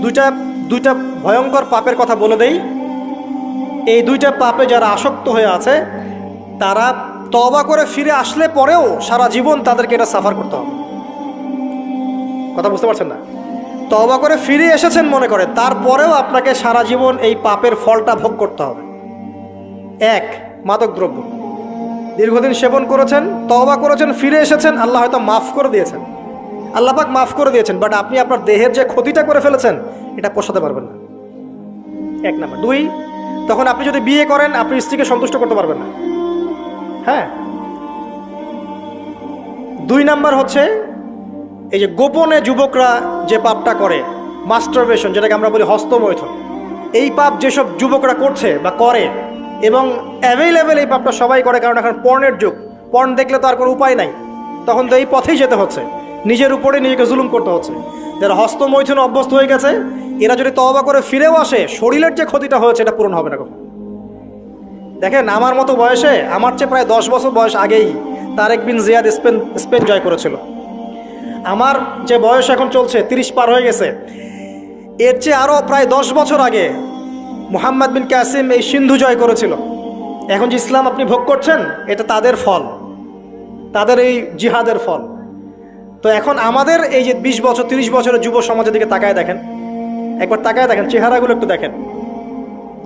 দুইটা দুইটা ভয়ঙ্কর পাপের কথা বলে দেই। এই দুইটা পাপে যারা আসক্ত হয়ে আছে, তারা তবা করে ফিরে আসলে পরেও সারা জীবন তাদেরকে এটা সাফার করতে হবে। কথা বুঝতে পারছেন না? তবা করে ফিরে এসেছেন মনে করেন তারপরেও আপনাকে সারা জীবন এই পাপের ফলটা ভোগ করতে হবে। এক, মাদক দ্রব্য। দীর্ঘদিন সেবন করেছেন তবা করেছেন, ফিরে এসেছেন, আল্লাহ হয়তো মাফ করে দিয়েছেন। আল্লাহ পাক মাফ করে দিয়েছেন বাট আপনি আপনার দেহের যে ক্ষতিটা করে ফেলেছেন, এটা পোষাতে পারবেন না। এক নাম্বার। দুই, তখন আপনি যদি বিয়ে করেন, আপনি স্ত্রীকে সন্তুষ্ট করতে পারবেন না। হ্যাঁ? দুই নাম্বার হচ্ছে, এই যে গোপনে যুবকরা যে পাপটা করে মাস্টারবেশন যেটাকে আমরা বলি হস্তমৈথন, এই পাপ যেসব যুবকরা করছে বা করে, এবং অ্যাভেলেবেল এই পাপটা সবাই করে, কারণ এখন পর্নের যুগ পর্ন দেখলে তো আর কোনো উপায় নাই, তখন তো এই পথেই যেতে হচ্ছে। নিজের উপরে নিজেকে জুলুম করতে হচ্ছে। যারা হস্তমৈথুন অভ্যস্ত হয়ে গেছে, এরা যদি তওবা করে ফিরেও আসে, শরীরের যে ক্ষতিটা হয়েছে, এটা পূরণ হবে না কখন। দেখেন, আমার মতো বয়সে, আমার চেয়ে প্রায় দশ বছর বয়স আগেই Tariq bin Ziyad Spain Spain জয় করেছিল। আমার যে বয়স এখন চলছে, তিরিশ পার হয়ে গেছে, এর চেয়ে আরও প্রায় দশ বছর আগে মোহাম্মদ বিন কাসিম এই সিন্ধু জয় করেছিল। এখন যে ইসলাম আপনি ভোগ করছেন, এটা তাদের ফল। তাদের এই জিহাদের ফল। তো এখন আমাদের এই যে বিশ বছর, তিরিশ বছরের যুব সমাজের দিকে তাকায় দেখেন। একবার তাকায় দেখেন, চেহারাগুলো একটু দেখেন।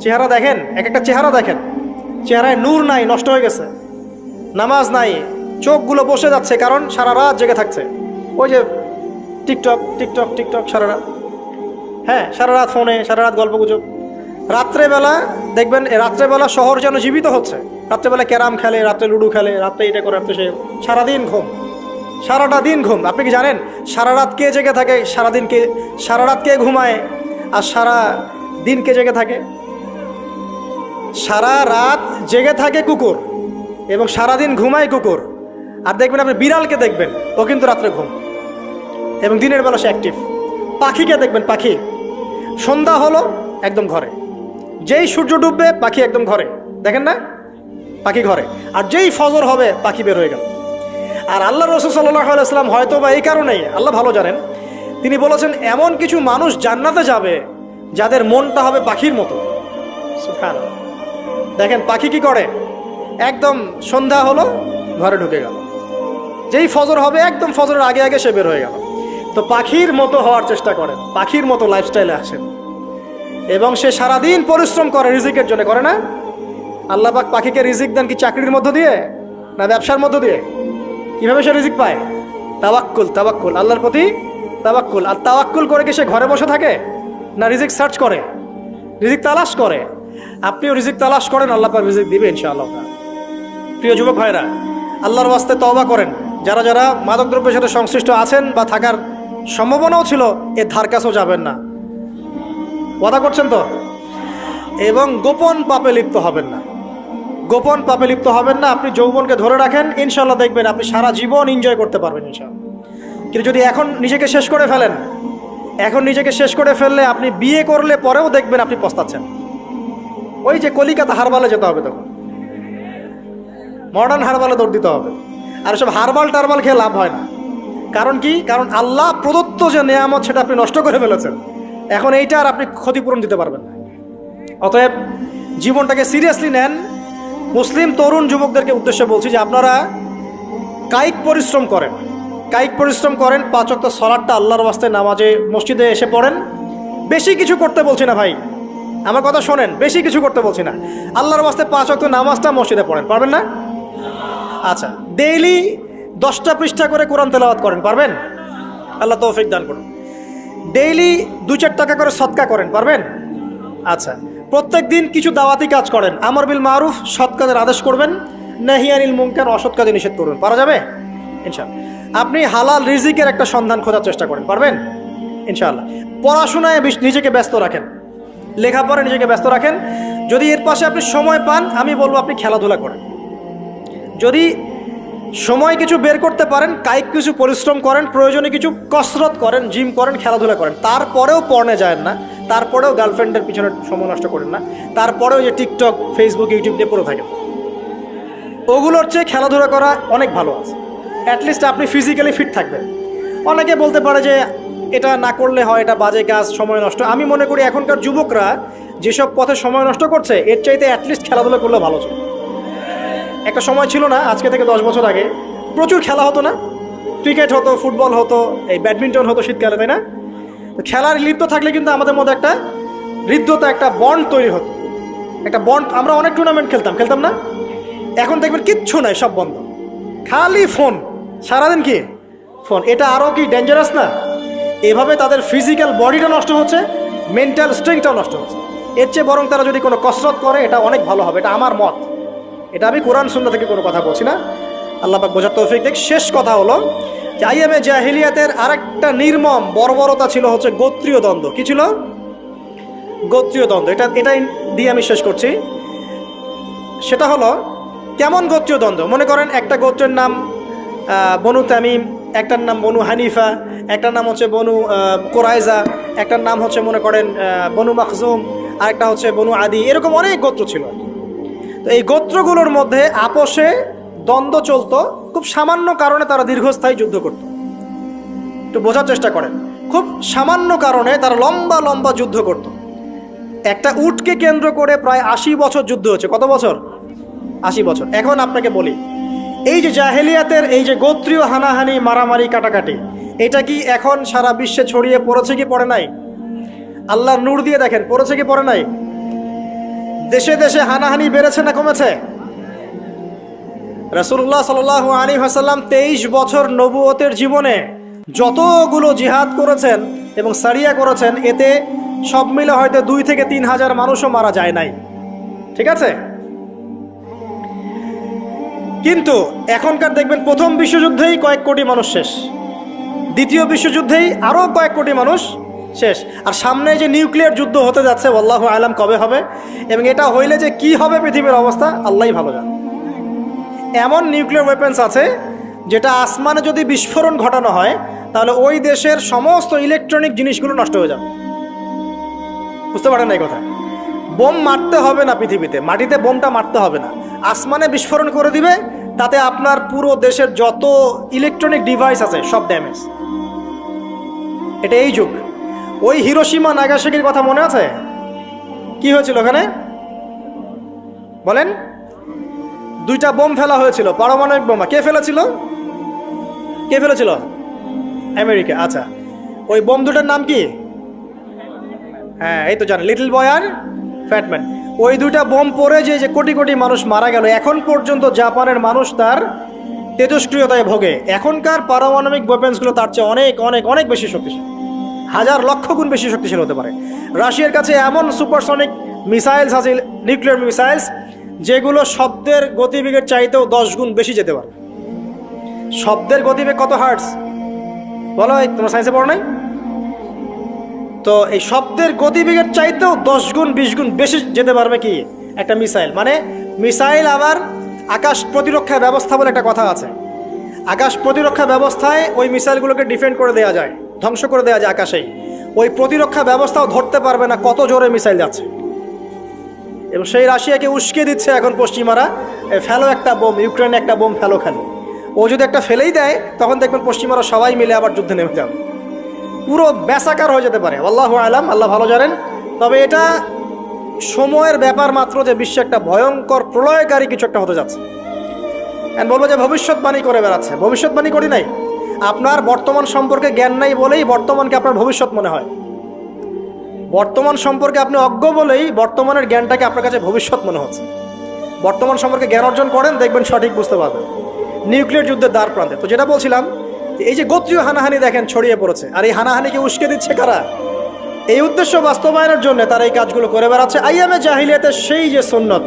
চেহারা দেখেন, এক একটা চেহারা দেখেন। চেহারায় নূর নাই, নষ্ট হয়ে গেছে। নামাজ নাই, চোখগুলো বসে যাচ্ছে কারণ সারা রাত জেগে থাকছে। ওই যে টিকটক টিকটক টিকটক, সারা রাত। হ্যাঁ সারা রাত ফোনে, সারা রাত গল্প গুজব রাত্রেবেলা দেখবেন রাত্রেবেলা শহর যেন জীবিত হচ্ছে। রাত্রেবেলা ক্যারাম খেলে, রাত্রে লুডো খেলে, রাত্রে এটা করে, রাত্রে সে সারাদিন ঘুম। সারাটা দিন ঘুম। আপনি কি জানেন? সারা রাত কে জেগে থাকে? সারাদিন কে সারা রাত কে ঘুমায়? আর সারা দিন কে জেগে থাকে? সারা রাত জেগে থাকে কুকুর এবং সারাদিন ঘুমায় কুকুর। আর দেখবেন আপনি বিড়ালকে দেখবেন, ও কিন্তু রাত্রে ঘুম। এবং দিনের বেলা সে অ্যাক্টিভ পাখিকে দেখবেন, পাখি। সন্ধ্যা হলো একদম ঘরে। যেই সূর্য ডুববে, পাখি একদম ঘরে। দেখেন না? পাখি ঘরে। আর যেই ফজর হবে, পাখি বের হয়ে গেল। আর আল্লাহ রসুল সাল্লাহ আলাইসলাম হয়তো বা এই কারণেই, আল্লাহ ভালো জানেন, তিনি বলেছেন, এমন কিছু মানুষ জান্নাতে যাবে যাদের মনটা হবে পাখির মতো। সুবহানাল্লাহ। দেখেন, পাখি কি করে? একদম সন্ধ্যা হলো, ঘরে ঢুকে গেল। যেই ফজর হবে, একদম ফজরের আগে আগে সে বের হয়ে গেল। তো পাখির মতো হওয়ার চেষ্টা করেন পাখির মতো লাইফস্টাইলে আসেন। এবং সে সারাদিন পরিশ্রম করে রিজিকের জন্য, করে না? আল্লাহ পাক পাখিকে রিজিক দেন কি চাকরির মধ্য দিয়ে, না ব্যবসার মধ্য দিয়ে? কীভাবে সে রিজিক পায়? তাবাক্কুল তাবাক্কুল আল্লাহর প্রতি তাবাক্কুল আর তাবাক্কুল করে কি সে ঘরে বসে থাকে? না রিজিক সার্চ করে? রিজিক তালাশ করে? আপনিও রিজিক তালাশ করেন, আল্লাহ পাক রিজিক দিবে ইনশাআল্লাহ। প্রিয় যুবক ভাইরা, আল্লাহর ওয়াস্তে তওবা করেন। যারা যারা মাদকদ্রব্যের সাথে সংশ্লিষ্ট আছেন বা থাকার সম্ভাবনাও ছিল, এ ধার কাছেও যাবেন না। ওয়াদা করছেন তো? এবং গোপন পাপে লিপ্ত হবেন না। গোপন পাপে লিপ্ত হবেন না, আপনি যৌবনকে ধরে রাখেন ইনশাল্লাহ দেখবেন আপনি সারা জীবন এনজয় করতে পারবেন ইনশাল্লাহ কিন্তু যদি এখন নিজেকে শেষ করে ফেলেন, এখন নিজেকে শেষ করে ফেললে আপনি বিয়ে করলে পরেও দেখবেন আপনি পস্তাচ্ছেন। ওই যে কলিকাতা হারবালে যেতে হবে তখন। মডার্ন হারবালে দৌড় দিতে হবে। আর সব হারবাল টারবাল খেয়ে লাভ হয় না। কারণ কি? কারণ আল্লাহ প্রদত্ত যে নেয়ামত, সেটা আপনি নষ্ট করে ফেলেছেন। এখন এইটা আর আপনি ক্ষতিপূরণ দিতে পারবেন না। অতএব জীবনটাকে সিরিয়াসলি নেন মুসলিম তরুণ যুবকদেরকে উদ্দেশ্যে বলছি যে আপনারা কায়িক পরিশ্রম করেন। কায়িক পরিশ্রম করেন, পাঁচ অক্ট সলাটটা আল্লাহর বাস্তে নামাজে মসজিদে এসে পড়েন। বেশি কিছু করতে বলছি না ভাই। আমার কথা শোনেন, বেশি কিছু করতে বলছি না। আল্লাহর বাস্তে পাঁচ অক্ট নামাজটা মসজিদে পড়েন, পারবেন না? আচ্ছা ডেইলি দশটা পৃষ্ঠা করে কোরআন তেলাওয়াত করেন, পারবেন? আল্লাহ তৌফিক দান করুন। ডেইলি দু চার টাকা করে সৎকা করেন, পারবেন? আচ্ছা প্রত্যেক দিন কিছু দাওয়াতি কাজ করেন। আমর বিল মারুফ সৎ কাজের আদেশ করবেন নাহিয়ানিল মুমকার অসৎ কাজে নিষেধ করবেন। পারা যাবে? ইনশাল্লাহ আপনি হালাল রিজিকের একটা সন্ধান খোঁজার চেষ্টা করেন। পারবেন? ইনশাআল্লাহ। পড়াশোনায় নিজেকে ব্যস্ত রাখেন। লেখাপড়ায় নিজেকে ব্যস্ত রাখেন। যদি এর পাশে আপনি সময় পান, আমি বলব আপনি খেলাধুলা করেন। যদি সময় কিছু বের করতে পারেন, কায়িক কিছু পরিশ্রম করেন, প্রয়োজনে কিছু কসরত করেন, জিম করেন, খেলাধুলা করেন, তারপরেও পড়নে যায় না। তারপরেও গার্লফ্রেন্ডের পিছনে সময় নষ্ট করেন না। তারপরেও যে টিকটক ফেসবুক ইউটিউব দিয়ে পড়ে থাকেন। ওগুলোর চেয়ে খেলাধুলা করা অনেক ভালো আছে। অ্যাটলিস্ট আপনি ফিজিক্যালি ফিট থাকবেন। অনেকে বলতে পারে যে এটা না করলে হয়, এটা বাজে কাজ, সময় নষ্ট। আমি মনে করি এখনকার যুবকরা যেসব পথে সময় নষ্ট করছে, এর চাইতে অ্যাটলিস্ট খেলাধুলা করলে ভালো ছিল একটা সময় ছিল না, আজকে থেকে দশ বছর আগে। প্রচুর খেলা হতো না। ক্রিকেট হতো ফুটবল হতো, এই ব্যাডমিন্টন হতো শীতকালে, তাই না? তো খেলার লিপ্ত থাকলে কিন্তু আমাদের মধ্যে একটা হৃদ্যতা, একটা বন্ড তৈরি হতো। একটা বন্ড আমরা অনেক টুর্নামেন্ট খেলতাম খেলতাম না? এখন দেখবেন কিচ্ছু নাই, সব বন্ধ। খালি ফোন সারাদিন কি? ফোন এটা আরও কি ডেঞ্জারাস না? এভাবে তাদের ফিজিক্যাল বডিটা নষ্ট হচ্ছে মেন্টাল স্ট্রেংথটাও নষ্ট হচ্ছে। এর চেয়ে বরং তারা যদি কোনো কসরত করে, এটা অনেক ভালো হবে। এটা আমার মত। এটা আমি কোরআন সুন্না থেকে কোনো কথা বলছি না। আল্লাহ পাক বোঝার তৌফিক দেখ। শেষ কথা হলো আইএমএ জাহিলিয়াতের আরেকটা নির্মম বর্বরতা ছিল হচ্ছে গোত্রীয় দ্বন্দ্ব। কি ছিল? গোত্রীয় দ্বন্দ্ব। এটা এটাই দিয়ে আমি শেষ করছি। সেটা হলো, কেমন গোত্রীয় দ্বন্দ্ব? মনে করেন একটা গোত্রের নাম বনু তামিম, একটার নাম বনু হানিফা, একটার নাম হচ্ছে বনু কোরাইজা একটার নাম হচ্ছে মনে করেন বনু মাখজুম, আরেকটা হচ্ছে বনু আদি। এরকম অনেক গোত্র ছিল তো এই গোত্রগুলোর মধ্যে আপোষে দ্বন্দ্ব চলতো। খুব সামান্য কারণে তারা দীর্ঘস্থায়ী যুদ্ধ করত। একটু বোঝার চেষ্টা করেন। খুব সামান্য কারণে তারা লম্বা লম্বা যুদ্ধ করত। একটা উটকে কেন্দ্র করে প্রায় আশি বছর যুদ্ধ হচ্ছে কত বছর? আশি বছর। এখন আপনাকে বলি, এই যে জাহেলিয়াতের এই যে গোত্রীয় হানাহানি, মারামারি, কাটাকাটি, এটা কি এখন সারা বিশ্বে ছড়িয়ে পড়েছে কি পড়ে নাই? আল্লাহর নূর দিয়ে দেখেন, পড়েছে কি পড়ে নাই? দেশে দেশে হানাহানি বেড়েছে না কমেছে? রসুল্লাহ সাল আলী হাসাল্লাম তেইশ বছর নবুয়তের জীবনে যতগুলো জিহাদ করেছেন এবং সারিয়া করেছেন, এতে সব মিলে হয়তো দুই থেকে তিন হাজার মানুষও মারা যায় নাই। ঠিক আছে? কিন্তু এখনকার দেখবেন প্রথম বিশ্বযুদ্ধেই কয়েক কোটি মানুষ শেষ। দ্বিতীয় বিশ্বযুদ্ধেই আরও কয়েক কোটি মানুষ শেষ। আর সামনে যে নিউক্লিয়ার যুদ্ধ হতে যাচ্ছে আল্লাহ আলাম কবে হবে? এবং এটা হইলে যে কি হবে পৃথিবীর অবস্থা, আল্লাহই ভালো জানে। এমন নিউক্লিয়ার ওয়েপেন্স আছে যেটা আসমানে যদি বিস্ফোরণ ঘটানো হয়, তাহলে ওই দেশের সমস্ত ইলেকট্রনিক জিনিসগুলো নষ্ট হয়ে যাবে। বুঝতে পারেন এই কথা? বোম মারতে হবে না পৃথিবীতে, মাটিতে বোমটা মারতে হবে না। আসমানে বিস্ফোরণ করে দিবে, তাতে আপনার পুরো দেশের যত ইলেকট্রনিক ডিভাইস আছে, সব ড্যামেজ এটা এই যুগ। ওই হিরোসীমা নাগাসাকির কথা মনে আছে? কি হয়েছিল ওখানে? বলেন। দুইটা বোম ফেলা হয়েছিল, পারমাণবিক বোমা। কে ফেলেছিল? কে ফেলেছিল? আমেরিকা আচ্ছা। ওই বোম দুটার নাম কি? হ্যাঁ এই তো জানেন লিটল বয় আর ফ্যাটম্যান। ওই দুইটা বোম পড়ে যে যে কোটি কোটি মানুষ মারা গেল, এখন পর্যন্ত জাপানের মানুষ তার তেজস্ক্রিয়তায় ভোগে। এখনকার পারমাণবিক ওয়েপেন্সগুলো তার চেয়ে অনেক অনেক অনেক বেশি শক্তিশালী। হাজার লক্ষ গুণ বেশি শক্তিশালী হতে পারে। রাশিয়ার কাছে এমন সুপারসনিক মিসাইলস আছে নিউক্লিয়ার মিসাইলস যেগুলো শব্দের গতিবেগের চাইতেও দশ গুণ বেশি যেতে পারে। শব্দের গতিবেগ কত হার্টস বলো তোমার সায়েন্সে পড়ো নাই? তো এই শব্দের গতিবেগের চাইতেও দশ গুণ, বিশ গুণ বেশি যেতে পারবে কি? একটা মিসাইল। মানে মিসাইল আবার আকাশ প্রতিরক্ষা ব্যবস্থা বলে একটা কথা আছে। আকাশ প্রতিরক্ষা ব্যবস্থায় ওই মিসাইলগুলোকে ডিফেন্ড করে দেওয়া যায়, ধ্বংস করে দেওয়া যায় আকাশেই। ওই প্রতিরক্ষা ব্যবস্থাও ধরতে পারবে না কত জোরে মিসাইল যাচ্ছে। এবং সেই রাশিয়াকে উস্কে দিচ্ছে এখন পশ্চিমারা। ফেলো একটা বোম, ইউক্রেনে একটা বোম ফেলো খেলো। ও যদি একটা ফেলেই দেয়, তখন দেখবেন পশ্চিমারা সবাই মিলে আবার যুদ্ধে নেমে যাবে। পুরো ব্যাসাকার হয়ে যেতে পারে, আল্লাহ আলাম, আল্লাহ ভালো জানেন। তবে এটা সময়ের ব্যাপার মাত্র যে বিশ্বে একটা ভয়ঙ্কর প্রলয়কারী কিছু একটা হতে যাচ্ছে। And বলব যে ভবিষ্যৎবাণী করে বেড়াচ্ছে। ভবিষ্যৎবাণী করি নাই। আপনার বর্তমান সম্পর্কে জ্ঞান নাই বলেই বর্তমানকে আপনার ভবিষ্যৎ মনে হয়। বর্তমান সম্পর্কে আপনি অজ্ঞ বলেই বর্তমানের জ্ঞানটাকে আপনার কাছে ভবিষ্যৎ মনে হচ্ছে। বর্তমান সম্পর্কে জ্ঞান অর্জন করেন, দেখবেন সঠিক বুঝতে পারবেন। নিউক্লিয়ার যুদ্ধের দ্বার প্রান্তে। তো যেটা বলছিলাম এই যে গোত্রীয় হানাহানি দেখেন, ছড়িয়ে পড়েছে। আর এই হানাহানিকে উস্কে দিচ্ছে কারা? এই উদ্দেশ্য বাস্তবায়নের জন্য তারা এই কাজগুলো করে বেড়াচ্ছে। আইয়ামে জাহিলিয়াতের সেই যে সুন্নত,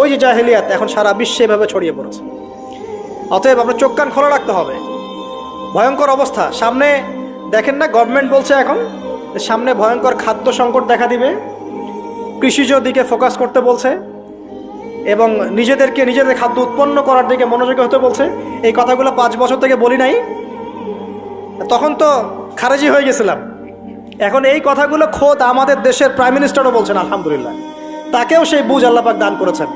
ওই যে জাহিলিয়াত এখন সারা বিশ্বে এভাবে ছড়িয়ে পড়েছে। অতএব আপনার চোখ কান খোলা রাখতে হবে। ভয়ঙ্কর অবস্থা। সামনে দেখেন না গভর্নমেন্ট বলছে এখন সামনে ভয়ঙ্কর খাদ্য সংকট দেখা দিবে। কৃষিজ দিকে ফোকাস করতে বলছে এবং নিজেদেরকে নিজেদের খাদ্য উৎপন্ন করার দিকে মনোযোগী হতে বলছে। এই কথাগুলো পাঁচ বছর থেকে বলি নাই। তখন তো খারেজি হয়ে গেছিলাম। এখন এই কথাগুলো খোদ আমাদের দেশের প্রাইম মিনিস্টারও বলছেন, আলহামদুলিল্লাহ। তাকেও সেই বুঝ আল্লাপাক দান করেছেন।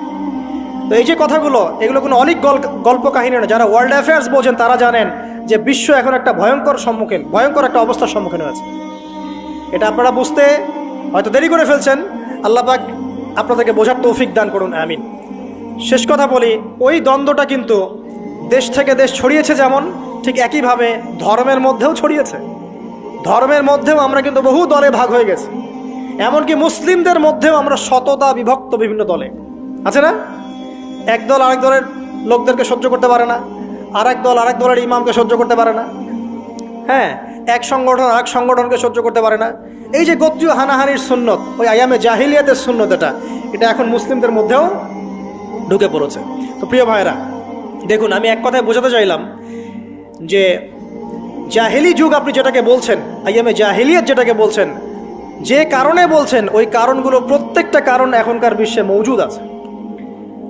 তো এই যে কথাগুলো, এগুলো কোনো অনেক গল্প কাহিনী না যারা ওয়ার্ল্ড অ্যাফেয়ার্স বোঝেন, তারা জানেন যে বিশ্ব এখন একটা ভয়ঙ্কর সম্মুখীন, ভয়ঙ্কর একটা অবস্থার সম্মুখীন হয়েছে। এটা আপনারা বুঝতে হয়তো দেরি করে ফেলছেন। আল্লাহ পাক আপনাদেরকে বোঝার তৌফিক দান করুন, আমিন। শেষ কথা বলি, ওই দ্বন্দ্বটা কিন্তু দেশ থেকে দেশ ছড়িয়েছে যেমন, ঠিক একইভাবে ধর্মের মধ্যেও ছড়িয়েছে। ধর্মের মধ্যেও আমরা কিন্তু বহু দলে ভাগ হয়ে গেছি। এমনকি মুসলিমদের মধ্যেও আমরা শততা বিভক্ত বিভিন্ন দলে। আছে না? এক দল আরেক দলের লোকদেরকে সহ্য করতে পারে না আর এক দল আরেক দলের ইমামকে সহ্য করতে পারে না। হ্যাঁ এক সংগঠন আরেক সংগঠনকে সহ্য করতে পারে না। এই যে গোত্রীয় হানাহানির সুন্নত, ওই আয়ামে জাহিলিয়াতের সুন্নত এটা এটা এখন মুসলিমদের মধ্যেও ঢুকে পড়েছে। তো প্রিয় ভাইরা দেখুন, আমি এক কথায় বোঝাতে চাইলাম যে জাহেলি যুগ আপনি যেটাকে বলছেন, আইয়ামে জাহেলিয়াত যেটাকে বলছেন, যে কারণে বলছেন, ওই কারণগুলো প্রত্যেকটা কারণ এখনকার বিশ্বে মজুদ আছে।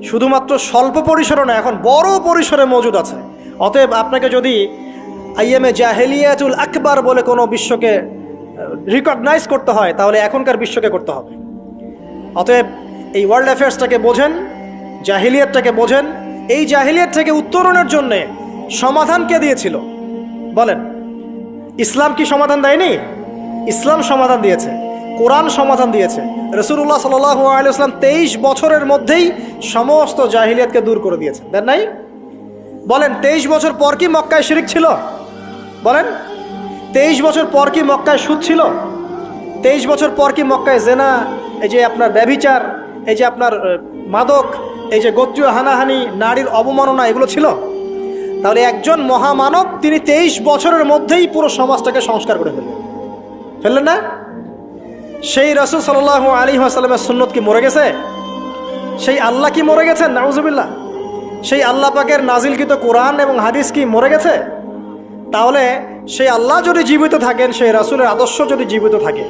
শুধুমাত্র স্বল্প পরিসরে না, এখন বড় পরিসরে মজুদ আছে। অতএব আপনাকে যদি আইএমএ জাহেলিয়াতুল আকবার বলে কোনো বিশ্বকে রিকগনাইজ করতে হয়, তাহলে এখনকার বিশ্বকে করতে হবে। অতএব এই ওয়ার্ল্ড অ্যাফেয়ার্সটাকে বোঝেন, জাহিলিয়াতটাকে বোঝেন। এই জাহিলিয়াত থেকে উত্তরণের জন্যে সমাধান কে দিয়েছিল? বলেন, ইসলাম কি সমাধান দেয়নি? ইসলাম সমাধান দিয়েছে, কোরআন সমাধান দিয়েছে। রসুল্লাহ সাল্লাম তেইশ বছরের মধ্যেই সমস্ত জাহিলিয়াতকে দূর করে দিয়েছে। দেন নাই? বলেন, তেইশ বছর পর কি মক্কায় শিরিক ছিল? বলেন, তেইশ বছর পর কি মক্কায় সুদ ছিল? তেইশ বছর পর কি মক্কায় জেনা, এই যে আপনার ব্যভিচার, এই যে আপনার মাদক, এই যে গোত্রীয় হানাহানি, নারীর অবমাননা, এগুলো ছিল? তাহলে একজন মহামানব, তিনি তেইশ বছরের মধ্যেই পুরো সমাজটাকে সংস্কার করে ফেললেন। ফেললেন না? সেই রসুল সাল আলী আসালামের সুন্নত কি মরে গেছে? সেই আল্লাহ কি মরে গেছেন? নাউজুবিল্লাহ। সেই আল্লাহ পাকের নাজিলকৃত কোরআন এবং হাদিস কি মরে গেছে? তাহলে সেই আল্লাহ যদি জীবিত থাকেন, সেই রাসুলের আদর্শ যদি জীবিত থাকে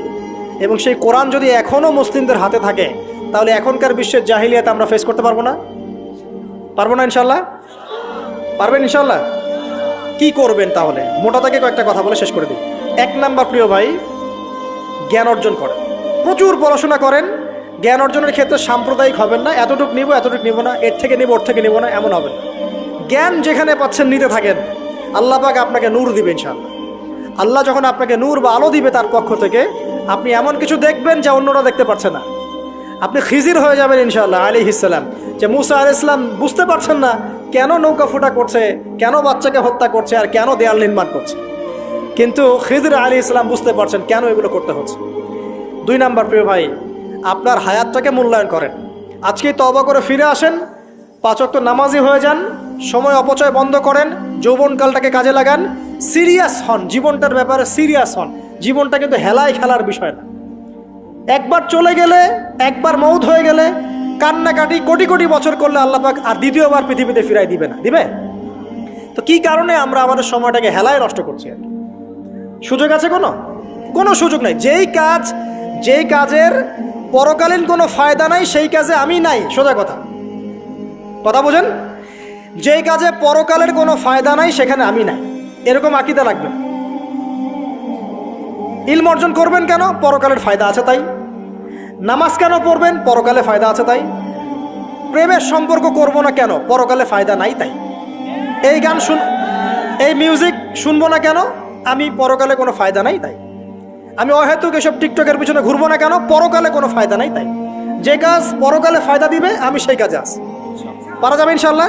এবং সেই কোরআন যদি এখনও মুসলিমদের হাতে থাকে, তাহলে এখনকার বিশ্বের জাহিলিয়াতে আমরা ফেস করতে পারব না? পারব না ইনশাল্লাহ পারবেন ইনশাল্লাহ কি করবেন তাহলে? মোটা তাকে কয়েকটা কথা বলে শেষ করে দিই। এক নাম্বার প্রিয় ভাই, জ্ঞান অর্জন করেন। প্রচুর পড়াশোনা করেন, জ্ঞান অর্জনের ক্ষেত্রে সাম্প্রদায়িক হবেন না, এতটুকু নিব এতটুকু নিব না, এর থেকে নিব, ওর থেকে নিব না, এমন হবে না। জ্ঞান যেখানে পাচ্ছেন, নিতে থাকেন। আল্লাহ পাক আপনাকে নূর দিবে ইনশাআল্লাহ। আল্লাহ যখন আপনাকে নূর বা আলো দিবে তার পক্ষ থেকে, আপনি এমন কিছু দেখবেন যা অন্যরা দেখতে পারছে না। আপনি খিজির হয়ে যাবেন ইনশাআল্লাহ আলী ইসলাম যে মুসা আলি ইসলাম বুঝতে পারছেন না কেন নৌকা ফুটা করছে, কেন বাচ্চাকে হত্যা করছে আর কেন দেয়াল নির্মাণ করছে। কিন্তু খিজির আলী ইসলাম বুঝতে পারছেন কেন এগুলো করতে হচ্ছে। দুই নাম্বার প্রিয় ভাই, আপনার হায়াতটাকে মূল্যায়ন করেন। আজকেই তবা করে ফিরে আসেন পাচক তো নামাজি হয়ে যান সময় অপচয় বন্ধ করেন, যৌবনকালটাকে কাজে লাগান। সিরিয়াস হন, জীবনটার ব্যাপারে সিরিয়াস হন। জীবনটা কিন্তু হেলায় খেলার বিষয় না। একবার চলে গেলে, একবার মৌত হয়ে গেলে, কান্নাকাটি কোটি কোটি বছর করলে আল্লাহ পাক আর দ্বিতীয়বার পৃথিবীতে ফিরাই দিবে না। দিবে? তো কি কারণে আমরা আমাদের সময়টাকে হেলায় নষ্ট করছি? সুযোগ আছে কোনো? কোনো সুযোগ নাই। যেই কাজ, যেই কাজের পরকালীন কোনো ফায়দা নাই, সেই কাজে আমি নাই। সোজা কথা। কথা বোঝেন? যেই কাজে পরকালের কোনো ফায়দা নাই, সেখানে আমি নাই। এরকম আকিদা লাগবে। ইলম অর্জন করবেন কেন? পরকালের ফায়দা আছে তাই। নামাজ কেন পড়বেন? পরকালে ফায়দা আছে তাই। প্রেমের সম্পর্ক করব না কেন? পরকালে ফায়দা নাই তাই। এই গান শুন, এই মিউজিক শুনব না কেন? আমি পরকালে কোনো ফায়দা নাই তাই। আমি অহেতুক এসব টিকটকের পিছনে ঘুরবো না কেন? পরকালে কোনো ফায়দা নাই তাই। যে কাজ পরকালে ফায়দা দিবে, আমি সেই কাজে আস পারা যাবে ইনশাল্লাহ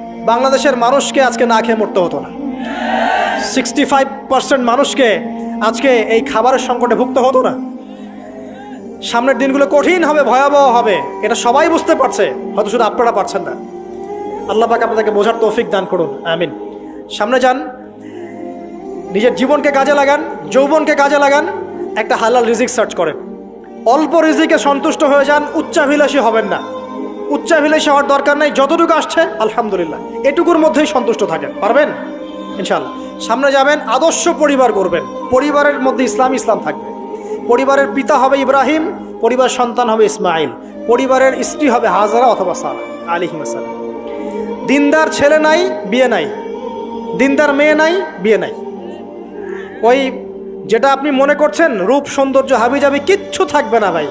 বাংলাদেশের মানুষকে আজকে না খেয়ে মরতে হতো না। সিক্সটি ফাইভ পার্সেন্ট মানুষকে আজকে এই খাবারের সংকটে ভুগতে হতো না। সামনের দিনগুলো কঠিন হবে, ভয়াবহ হবে, এটা সবাই বুঝতে পারছে, হয়তো শুধু আপনারা পারছেন না। আল্লাহ আপনাদেরকে বোঝার তৌফিক দান করুন, আমিন। সামনে যান, নিজের জীবনকে কাজে লাগান, যৌবনকে কাজে লাগান, একটা হালাল রিজিক সার্চ করেন। অল্প রিজিকে সন্তুষ্ট হয়ে যান, উচ্চাভিলাষী হবেন না। উচ্চাভিলাষী হওয়ার দরকার নাই, যতটুকু আসছে, আলহামদুলিল্লাহ। এটুকুর মধ্যেই সন্তুষ্ট থাকেন, পারবেন? ইনশাল্লাহ সামনে যাবেন, আদর্শ পরিবার করবেন পরিবারের মধ্যে ইসলাম ইসলাম থাকবে। পরিবারের পিতা হবে ইব্রাহিম, পরিবার সন্তান হবে ইসমাইল। পরিবারের স্ত্রী হবে হাজারা অথবা সালা আলিহিম আসসালাম। দিনদার ছেলে নাই, বিয়ে নাই। দিনদার মেয়ে নাই, বিয়ে নাই। ওই যেটা আপনি মনে করছেন, রূপ, সৌন্দর্য হাবি যাবি কিচ্ছু থাকবে না ভাই।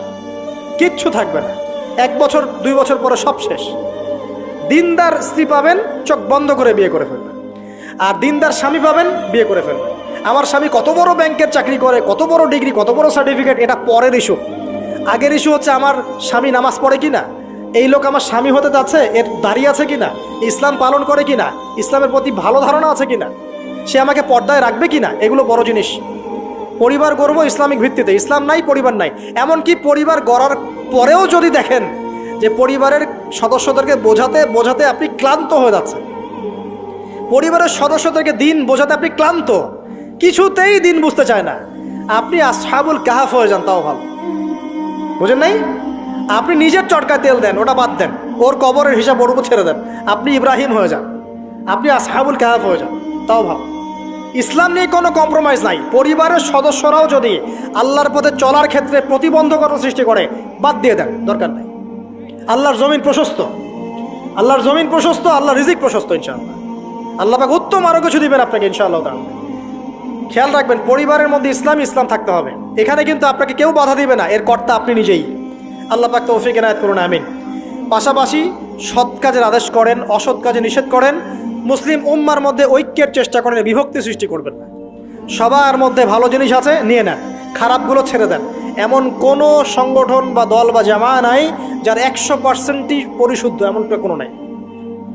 কিচ্ছু থাকবে না। এক বছর, দুই বছর পরে সব শেষ। দিনদার স্ত্রী পাবেন, চোখ বন্ধ করে বিয়ে করে ফেলবেন। আর দিনদার স্বামী পাবেন, বিয়ে করে ফেলবেন। আমার স্বামী কত বড় ব্যাংকের চাকরি করে, কত বড় ডিগ্রি, কত বড় সার্টিফিকেট, এটা পরের ইস্যু আগের ইস্যু হচ্ছে আমার স্বামী নামাজ পড়ে কিনা, এই লোক আমার স্বামী হতে যাচ্ছে, এর দাঁড়িয়ে আছে কি না ইসলাম পালন করে কিনা, ইসলামের প্রতি ভালো ধারণা আছে কিনা, সে আমাকে পর্দায় রাখবে কি না এগুলো বড় জিনিস। পরিবার গর্ব ইসলামিক ভিত্তিতে। ইসলাম নাই, পরিবার নাই। এমনকি পরিবার গড়ার পরেও যদি দেখেন যে পরিবারের সদস্যদেরকে বোঝাতে বোঝাতে আপনি ক্লান্ত হয়ে যাচ্ছেন। পরিবারের সদস্যদেরকে দিন বোঝাতে আপনি ক্লান্ত। কিছুতেই দিন বুঝতে চায় না। আপনি আসহাবুল কাহাফ হয়ে যান, তাও ভালো। বুঝেন নাই? আপনি নিজের চটকায় তেল দেন, ওটা বাদ দেন। ওর কবরের হিসাব ওর উপর ছেড়ে দেন। আপনি ইব্রাহিম হয়ে যান। আপনি আসহাবুল কাহাফ হয়ে যান, তাও ভালো। ইসলাম নিয়ে কোনো কম্প্রোমাইজ নাই। পরিবারের সদস্যরাও যদি আল্লাহর পথে চলার ক্ষেত্রে প্রতিবন্ধকতা সৃষ্টি করে, বাদ দিয়ে দেন, দরকার নেই। আল্লাহর জমিন প্রশস্ত। আল্লাহর জমিন প্রশস্ত আল্লাহ রিজিক প্রশস্ত, ইনশাআল্লাহ। আল্লাহ পাক উত্তম আরও কিছু দিবেন আপনাকে, ইনশাআল্লাহ খেয়াল রাখবেন, পরিবারের মধ্যে ইসলাম ইসলাম থাকতে হবে। এখানে কিন্তু আপনাকে কেউ বাধা দিবে না, এর কর্তা আপনি নিজেই। আল্লাহ পাক তৌফিক এনায়ত করুন, আমিন। পাশাপাশি সৎ কাজের আদেশ করেন, অসৎ কাজে নিষেধ করেন মুসলিম উম্মার মধ্যে ঐক্যের চেষ্টা করেন বিভক্তি সৃষ্টি করবেন না। সবার মধ্যে ভালো জিনিস আছে, নিয়ে নেন। খারাপগুলো ছেড়ে দেন। এমন কোনো সংগঠন বা দল বা জামা নাই, যার একশো পার্সেন্টই পরিশুদ্ধ এমন কোনো নাই।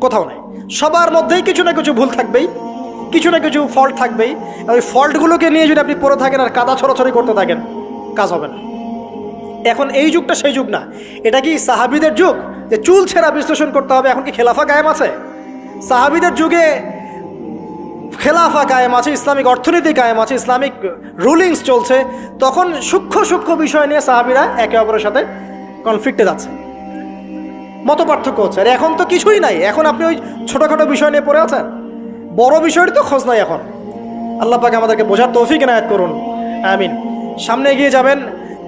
কোথাও নাই। সবার মধ্যেই কিছু না কিছু ভুল থাকবেই, কিছু না কিছু ফল্ট থাকবেই। ওই ফল্টগুলোকে নিয়ে যদি আপনি পড়ে থাকেন আর কাদা ছড়াছড়ি করতে থাকেন, কাজ হবে না। এখন এই যুগটা সেই যুগ না। এটা কি সাহাবিদের যুগ? যে চুল ছেঁড়া বিশ্লেষণ করতে হবে, এখন কি খেলাফা গায়েম আছে? সাহাবিদের যুগে খেলাফা কায়েম আছে, ইসলামিক অর্থনীতি কায়েম আছে, ইসলামিক রুলিংস চলছে। তখন সূক্ষ্ম সূক্ষ্ম বিষয় নিয়ে সাহাবিরা একে অপরের সাথে কনফ্লিক্টে যাচ্ছে। মত পার্থক্য হচ্ছে। আর এখন তো কিছুই নাই। এখন আপনি ওই ছোটোখাটো বিষয় নিয়ে পড়ে আছেন? বড় বিষয়ের তো খোঁজ নাই এখন। আল্লাহ পাকে আমাদেরকে বোঝার তৌফিক এনায়ত করুন। আমিন। সামনে এগিয়ে যাবেন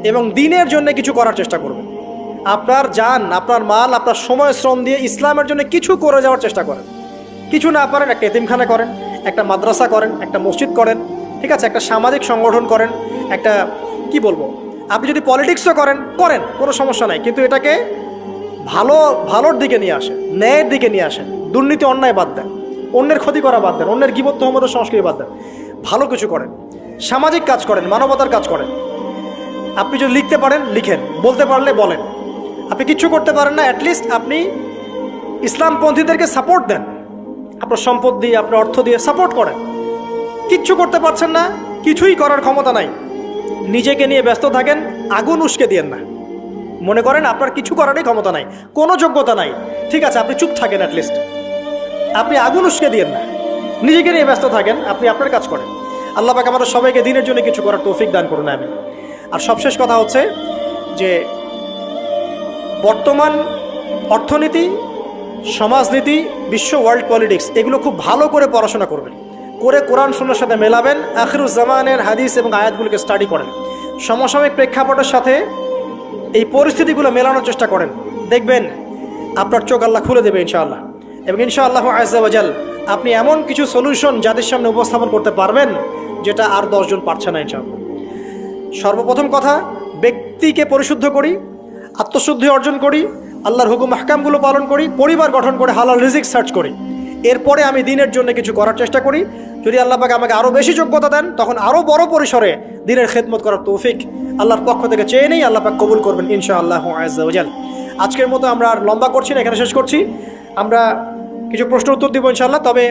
এবং দিনের জন্য কিছু করার চেষ্টা করবেন। আপনার যান আপনার মাল, আপনার সময়, শ্রম দিয়ে ইসলামের জন্য কিছু করে যাওয়ার চেষ্টা করেন। কিছু না পারেন, একটা এতিমখানা করেন, একটা মাদ্রাসা করেন, একটা মসজিদ করেন, ঠিক আছে, একটা সামাজিক সংগঠন করেন, একটা, কি বলব, আপনি যদি পলিটিক্সও করেন করেন, কোনো সমস্যা নাই, কিন্তু এটাকে ভালো, ভালোর দিকে নিয়ে আসেন, ন্যায়ের দিকে নিয়ে আসেন, দুর্নীতি, অন্যায় বাদ দেন, অন্যের ক্ষতি করা বাদ দেন, অন্যের গিবত্ব হমদের সংস্কৃতি বাদ দেন, ভালো কিছু করেন, সামাজিক কাজ করেন, মানবতার কাজ করেন, আপনি যদি লিখতে পারেন, লিখেন, বলতে পারলে বলেন, আপনি কিচ্ছু করতে পারেন না অ্যাটলিস্ট আপনি ইসলামপন্থীদেরকে সাপোর্ট দেন। আপনার সম্পদ দিয়ে, আপনার অর্থ দিয়ে সাপোর্ট করেন। কিচ্ছু করতে পারছেন না, কিছুই করার ক্ষমতা নাই। নিজেকে নিয়ে ব্যস্ত থাকেন, আগুন উস্কে দিয়েন না। মনে করেন আপনার কিছু করারই ক্ষমতা নাই, কোনো যোগ্যতা নাই। ঠিক আছে, আপনি চুপ থাকেন অ্যাটলিস্ট আপনি আগুন উস্কে দিয়েন না। নিজেকে নিয়ে ব্যস্ত থাকেন, আপনি আপনার কাজ করেন। আল্লাহ পাক আমাদের সবাইকে দিনের জন্য কিছু করার তৌফিক দান করুন আমি আর সবশেষ কথা হচ্ছে যে বর্তমান অর্থনীতি সমাজনীতি, বিশ্ব ওয়ার্ল্ড পলিটিক্স, এগুলো খুব ভালো করে পড়াশোনা করবেন। করে কোরআন শূন্যের সাথে মেলাবেন আখরুজ্জামানের হাদিস এবং আয়াতগুলোকে স্টাডি করেন। সমসাময়িক প্রেক্ষাপটের সাথে এই পরিস্থিতিগুলো মেলানোর চেষ্টা করেন। দেখবেন আপনার চোখ আল্লাহ খুলে দেবে ইনশাআল্লাহ। এবং ইনশাআল্লাহ আজাল আপনি এমন কিছু সলিউশন যাদের সামনে উপস্থাপন করতে পারবেন যেটা আর দশজন পারছে না ইনশাআল্লাহ। সর্বপ্রথম কথা, ব্যক্তিকে পরিশুদ্ধ করি, আত্মশুদ্ধি অর্জন করি আল্লাহর হুকুম হাকামগুলো পালন করি, পরিবার গঠন করে হালাল রিজিক সার্চ করি। এরপরে আমি দিনের জন্য কিছু করার চেষ্টা করি। যদি আল্লাহ পাক আমাকে আরও বেশি যোগ্যতা দেন, তখন আরও বড় পরিসরে দিনের খেদমত করার তৌফিক আল্লাহর পক্ষ থেকে চেয়ে নেই, আল্লাহ পাক কবুল করবেন ইনশা আল্লাহ আজাল আজকের মতো আমরা আর লম্বা করছি না, এখানে শেষ করছি। আমরা কিছু প্রশ্ন উত্তর দিব ইনশাআল্লাহ, তবে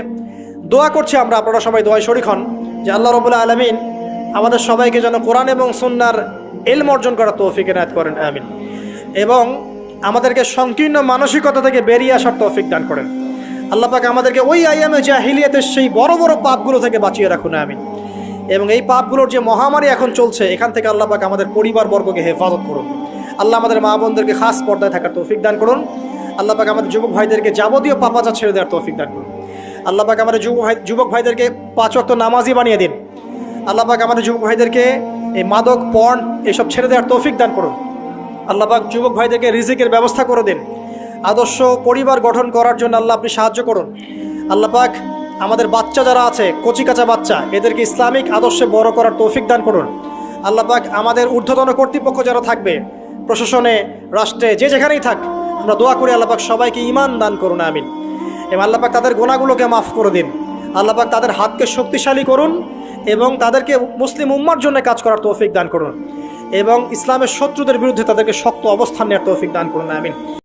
দোয়া করছি আমরা, আপনারা সবাই দোয়ায় শরিক হন যে আল্লাহ রবুল্লাহ আলমিন আমাদের সবাইকে যেন কোরআন এবং সুন্নার এলম অর্জন করার তৌফিক এনায়ত করেন, আমিন। এবং আমাদেরকে সংকীর্ণ মানসিকতা থেকে বেরিয়ে আসার তৌফিক দান করেন। আল্লাহ পাক আমাদেরকে ওই আইয়ামে জাহিলিয়াতের সেই বড় বড় পাপগুলো থেকে বাঁচিয়ে রাখুন আমি এবং এই পাপগুলোর যে মহামারী এখন চলছে, এখান থেকে আল্লাহ পাক আমাদের পরিবারবর্গকে হেফাজত করুন। আল্লাহ আমাদের মা বোনদেরকে খাস পর্দায় থাকার তৌফিক দান করুন। আল্লাহ পাক আমাদের যুবক ভাইদেরকে যাবতীয় পাপাচা ছেড়ে দেওয়ার তৌফিক দান করুন। আল্লাহ পাক আমাদের যুবক ভাই যুবক ভাইদেরকে পাঁচ অক্ত নামাজি বানিয়ে দিন। আল্লাহ পাক আমাদের যুবক ভাইদেরকে এই মাদক পর্ন এসব ছেড়ে দেওয়ার তৌফিক দান করুন। আল্লাহ পাক যুবক ভাইদেরকে রিজিকের ব্যবস্থা করে দিন। আদর্শ পরিবার গঠন করার জন্য আল্লাহ আপনি সাহায্য করুন। আল্লাহ পাক আমাদের বাচ্চা যারা আছে কচি কাঁচা বাচ্চা, এদেরকে ইসলামিক আদর্শে বড় করার তৌফিক দান করুন। আল্লাহ পাক আমাদের ঊর্ধ্বতন কর্তৃপক্ষ যারা থাকবে, প্রশাসনে, রাষ্ট্রে, যে যেখানেই থাক, আমরা দোয়া করি আল্লাহ পাক সবাইকে ইমান দান করুন, আমিন। এবং আল্লাহ পাক তাদের গোনাগুলোকে মাফ করে দিন। আল্লাহ পাক তাদের হাতকে শক্তিশালী করুন এবং তাদেরকে মুসলিম উম্মার জন্য কাজ করার তৌফিক দান করুন। এবং ইসলামের শত্রুদের বিরুদ্ধে তাদেরকে শক্ত অবস্থান নেওয়ার তৌফিক দান করুন আমিন।